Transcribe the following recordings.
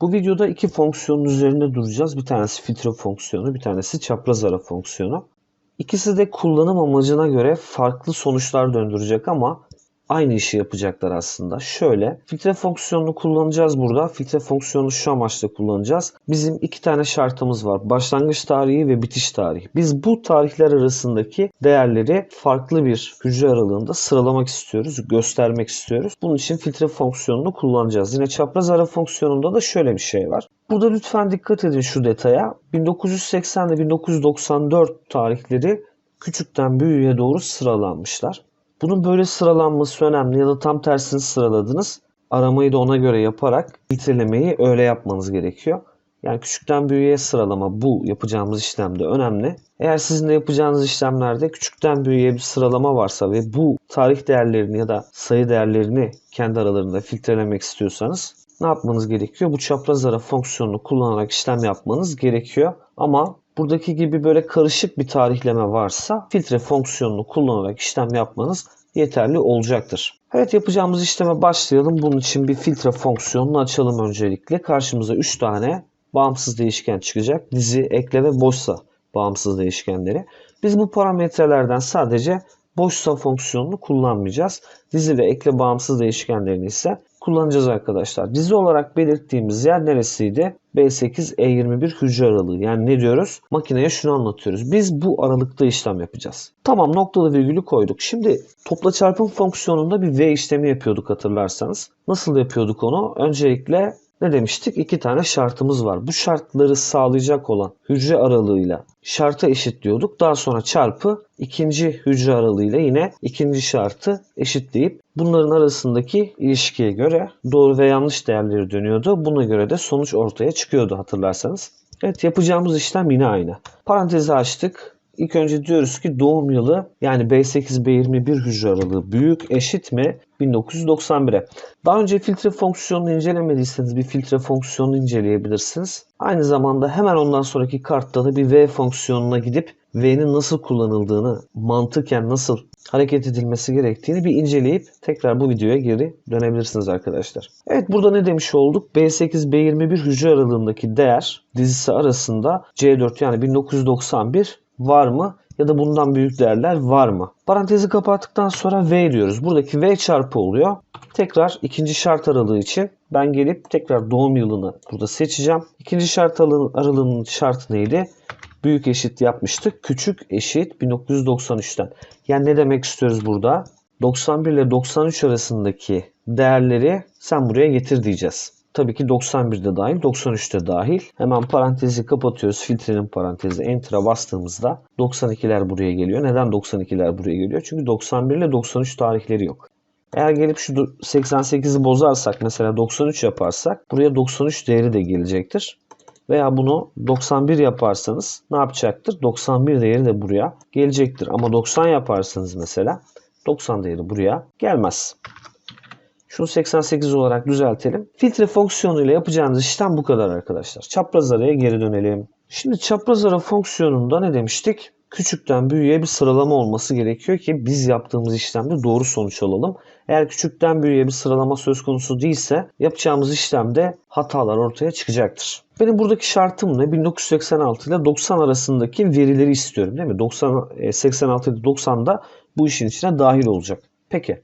Bu videoda iki fonksiyonun üzerinde duracağız. Bir tanesi filtre fonksiyonu, bir tanesi çapraz ara fonksiyonu. İkisi de kullanım amacına göre farklı sonuçlar döndürecek ama aynı işi yapacaklar aslında. Şöyle filtre fonksiyonunu kullanacağız burada. Filtre fonksiyonunu şu amaçla kullanacağız. Bizim iki tane şartımız var. Başlangıç tarihi ve bitiş tarihi. Biz bu tarihler arasındaki değerleri farklı bir hücre aralığında sıralamak istiyoruz, göstermek istiyoruz. Bunun için filtre fonksiyonunu kullanacağız. Yine çapraz ara fonksiyonunda da şöyle bir şey var. Burada lütfen dikkat edin şu detaya. 1980 ile 1994 tarihleri küçükten büyüğe doğru sıralanmışlar. Bunun böyle sıralanması önemli ya da tam tersini sıraladınız. Aramayı da ona göre yaparak filtrelemeyi öyle yapmanız gerekiyor. Yani küçükten büyüğe sıralama bu yapacağımız işlemde önemli. Eğer sizin de yapacağınız işlemlerde küçükten büyüğe bir sıralama varsa ve bu tarih değerlerini ya da sayı değerlerini kendi aralarında filtrelemek istiyorsanız ne yapmanız gerekiyor? Bu çapraz ara fonksiyonunu kullanarak işlem yapmanız gerekiyor. Ama buradaki gibi böyle karışık bir tarihleme varsa filtre fonksiyonunu kullanarak işlem yapmanız yeterli olacaktır. Evet yapacağımız işleme başlayalım. Bunun için bir filtre fonksiyonunu açalım öncelikle. Karşımıza 3 tane bağımsız değişken çıkacak. Dizi, ekle ve boşsa bağımsız değişkenleri. Biz bu parametrelerden sadece boşsa fonksiyonunu kullanmayacağız. Dizi ve ekle bağımsız değişkenlerini ise kullanacağız arkadaşlar. Dizi olarak belirttiğimiz yer neresiydi? B8-E21 hücre aralığı. Yani ne diyoruz? Makineye şunu anlatıyoruz. Biz bu aralıkta işlem yapacağız. Tamam noktalı virgülü koyduk. Şimdi topla çarpım fonksiyonunda bir V işlemi yapıyorduk hatırlarsanız. Nasıl yapıyorduk onu? Öncelikle ne demiştik? İki tane şartımız var. Bu şartları sağlayacak olan hücre aralığıyla şartı eşitliyorduk. Daha sonra çarpı ikinci hücre aralığıyla yine ikinci şartı eşitleyip bunların arasındaki ilişkiye göre doğru ve yanlış değerleri dönüyordu. Buna göre de sonuç ortaya çıkıyordu hatırlarsanız. Evet yapacağımız işlem yine aynı. Parantezi açtık. İlk önce diyoruz ki doğum yılı yani B8-B21 hücre aralığı büyük eşit mi 1991'e. Daha önce filtre fonksiyonunu incelemediyseniz bir filtre fonksiyonunu inceleyebilirsiniz. Aynı zamanda hemen ondan sonraki kartta da bir V fonksiyonuna gidip V'nin nasıl kullanıldığını, mantıken nasıl hareket edilmesi gerektiğini bir inceleyip tekrar bu videoya geri dönebilirsiniz arkadaşlar. Evet burada ne demiş olduk? B8-B21 hücre aralığındaki değer dizisi arasında C4 yani 1991 var mı? Ya da bundan büyük değerler var mı? Parantezi kapattıktan sonra V diyoruz. Buradaki V çarpı oluyor. Tekrar ikinci şart aralığı için ben gelip tekrar doğum yılını burada seçeceğim. İkinci şart aralığının şartı neydi? Büyük eşit yapmıştık. Küçük eşit 1993'ten. Yani ne demek istiyoruz burada? 91 ile 93 arasındaki değerleri sen buraya getir diyeceğiz. Tabii ki 91'de dahil, 93'te dahil. Hemen parantezi kapatıyoruz. Filtrenin parantezi enter'a bastığımızda 92'ler buraya geliyor. Neden 92'ler buraya geliyor? Çünkü 91 ile 93 tarihleri yok. Eğer gelip şu 88'i bozarsak mesela 93 yaparsak buraya 93 değeri de gelecektir. Veya bunu 91 yaparsanız ne yapacaktır? 91 değeri de buraya gelecektir. Ama 90 yaparsanız mesela 90 değeri buraya gelmez. Şunu 88 olarak düzeltelim. Filtre fonksiyonu ile yapacağınız işlem bu kadar arkadaşlar. Çapraz araya geri dönelim. Şimdi çapraz ara fonksiyonunda ne demiştik? Küçükten büyüğe bir sıralama olması gerekiyor ki biz yaptığımız işlemde doğru sonuç alalım. Eğer küçükten büyüğe bir sıralama söz konusu değilse yapacağımız işlemde hatalar ortaya çıkacaktır. Benim buradaki şartım ne? 1986 ile 90 arasındaki verileri istiyorum değil mi? 90, 86 ile 90'da bu işin içine dahil olacak. Peki.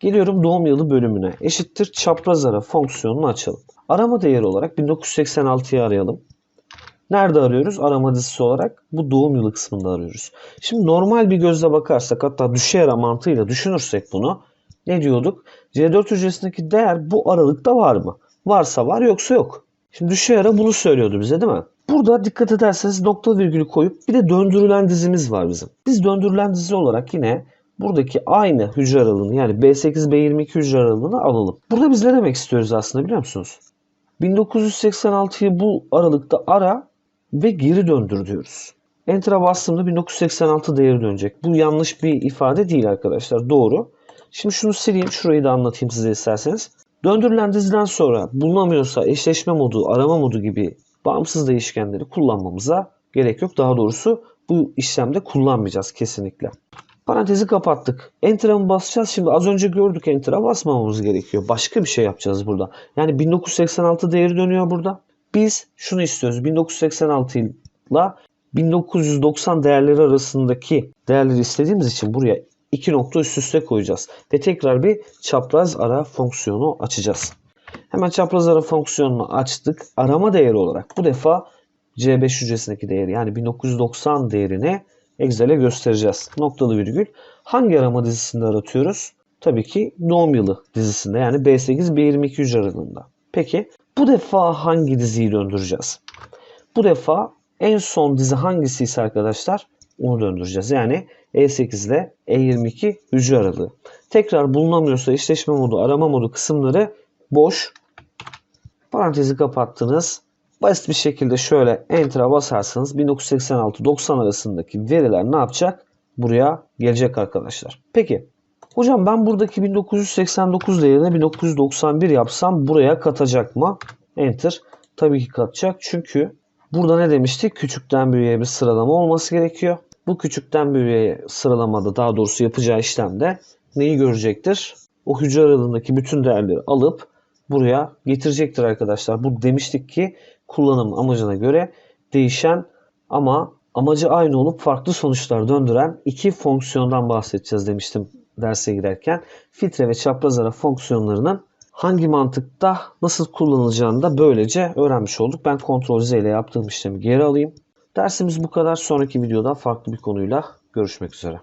Geliyorum doğum yılı bölümüne. Eşittir çapraz ara fonksiyonunu açalım. Arama değeri olarak 1986'yı arayalım. Nerede arıyoruz? Arama dizisi olarak bu doğum yılı kısmında arıyoruz. Şimdi normal bir gözle bakarsak hatta düşey ara mantığıyla düşünürsek bunu ne diyorduk? C4 hücresindeki değer bu aralıkta var mı? Varsa var yoksa yok. Şimdi düşey ara bunu söylüyordu bize değil mi? Burada dikkat ederseniz nokta virgülü koyup bir de döndürülen dizimiz var bizim. Biz döndürülen dizi olarak yine buradaki aynı hücre aralığını yani B8-B22 hücre aralığını alalım. Burada biz ne demek istiyoruz aslında biliyor musunuz? 1986'yı bu aralıkta ara ve geri döndür diyoruz. Enter'a bastığımda 1986 değeri dönecek. Bu yanlış bir ifade değil arkadaşlar. Doğru. Şimdi şunu sileyim. Şurayı da anlatayım size isterseniz. Döndürülen diziden sonra bulunamıyorsa eşleşme modu, arama modu gibi bağımsız değişkenleri kullanmamıza gerek yok. Daha doğrusu bu işlemde kullanmayacağız kesinlikle. Parantezi kapattık. Enter'a basacağız? Şimdi az önce gördük Enter'a basmamamız gerekiyor. Başka bir şey yapacağız burada. Yani 1986 değeri dönüyor burada. Biz şunu istiyoruz. 1986 ile 1990 değerleri arasındaki değerleri istediğimiz için buraya iki nokta üst üste koyacağız. Ve tekrar bir çapraz ara fonksiyonu açacağız. Hemen çapraz ara fonksiyonunu açtık. Arama değeri olarak bu defa C5 hücresindeki değeri yani 1990 değerini Excel'e göstereceğiz. Noktalı virgül. Hangi arama dizisinde aratıyoruz? Tabii ki doğum yılı dizisinde yani B8 B22 hücre aralığında. Peki bu defa hangi diziyi döndüreceğiz? Bu defa en son dizi hangisi ise arkadaşlar onu döndüreceğiz. Yani E8 ile E22 hücre aralığı. Tekrar bulunamıyorsa eşleşme modu, arama modu kısımları boş. Parantezi kapattınız. Basit bir şekilde şöyle Enter'a basarsanız 1986-90 arasındaki veriler ne yapacak? Buraya gelecek arkadaşlar. Peki hocam ben buradaki 1989 değerine 1991 yapsam buraya katacak mı? Enter. Tabii ki katacak. Çünkü burada ne demiştik? Küçükten büyüğe bir sıralama olması gerekiyor. Bu küçükten büyüğe sıralamada daha doğrusu yapacağı işlemde neyi görecektir? O hücre aralığındaki bütün değerleri alıp buraya getirecektir arkadaşlar. Bu demiştik ki kullanım amacına göre değişen ama amacı aynı olup farklı sonuçlar döndüren iki fonksiyondan bahsedeceğiz demiştim derse girerken. Filtre ve çapraz ara fonksiyonlarının hangi mantıkta nasıl kullanılacağını da böylece öğrenmiş olduk. Ben Ctrl Z ile yaptığım işlemi geri alayım. Dersimiz bu kadar. Sonraki videoda farklı bir konuyla görüşmek üzere.